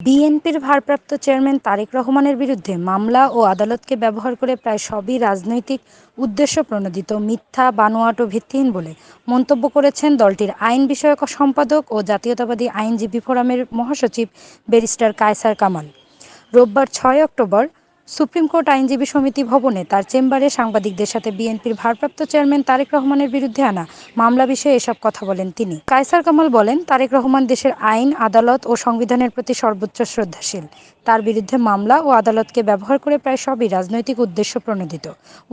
বিএনপির ভারপ্রাপ্ত চেয়ারম্যান তারেক রহমানের বিরুদ্ধে মামলা ও আদালতকে ব্যবহার করে প্রায় সবই রাজনৈতিক উদ্দেশ্য প্রণোদিত মিথ্যা, বানোয়াট ও ভিত্তিহীন বলে মন্তব্য করেছেন দলটির আইন বিষয়ক সম্পাদক ও জাতীয়তাবাদী আইনজীবী ফোরামের মহাসচিব ব্যারিস্টার কায়সার কামাল। রোববার ছয় অক্টোবর সুপ্রিম কোর্ট আইনজীবী সমিতি ভবনে তার চেম্বারে সাংবাদিকদের সাথে বিএনপির ভারপ্রাপ্ত চেয়ারম্যান তারেক রহমানের বিরুদ্ধে আনা মামলা বিষয়ে এসব কথা বলেন তিনি। কায়সার কামাল বলেন, তারেক রহমান দেশের আইন, আদালত ও সংবিধানের প্রতি সর্বোচ্চ শ্রদ্ধাশীল। তার বিরুদ্ধে মামলা ও আদালতকে ব্যবহার করে প্রায় সবই রাজনৈতিক উদ্দেশ্য প্রণোদিত।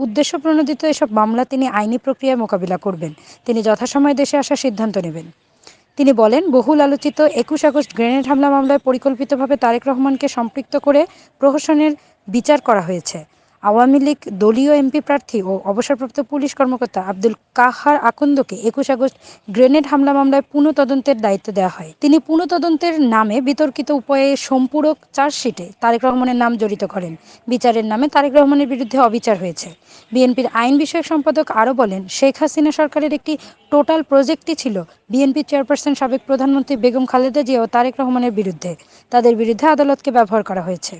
উদ্দেশ্য প্রণোদিত এসব মামলা তিনি আইনি প্রক্রিয়ায় মোকাবিলা করবেন। তিনি যথাসময়ে দেশে আসার সিদ্ধান্ত নেবেন। তিনি বলেন, বহুল আলোচিত একুশ আগস্ট গ্রেনেড হামলা মামলায় পরিকল্পিতভাবে তারেক রহমানকে সম্পৃক্ত করে প্রহসনের বিচার করা হয়েছে। আওয়ামী লীগ দলীয় এমপি প্রার্থী ও অবসরপ্রাপ্ত পুলিশ কর্মকর্তা আব্দুল কাহার আকন্দকে একুশ আগস্ট গ্রেনেড হামলা মামলায় পুনঃ তদন্তের দায়িত্ব দেওয়া হয়। তিনি পুনঃ তদন্তের নামে বিতর্কিত উপায়ে সম্পূরক চার্জশিটে তারেক রহমানের নাম জড়িত করেন। বিচারের নামে তারেক রহমানের বিরুদ্ধে অবিচার হয়েছে। বিএনপির আইন বিষয়ক সম্পাদক আরও বলেন, শেখ হাসিনা সরকারের একটি টোটাল প্রজেক্টই ছিল বিএনপি চেয়ারপারসন সাবেক প্রধানমন্ত্রী বেগম খালেদা জিয়া ও তারেক রহমানের বিরুদ্ধে। তাদের বিরুদ্ধে আদালতকে ব্যবহার করা হয়েছে।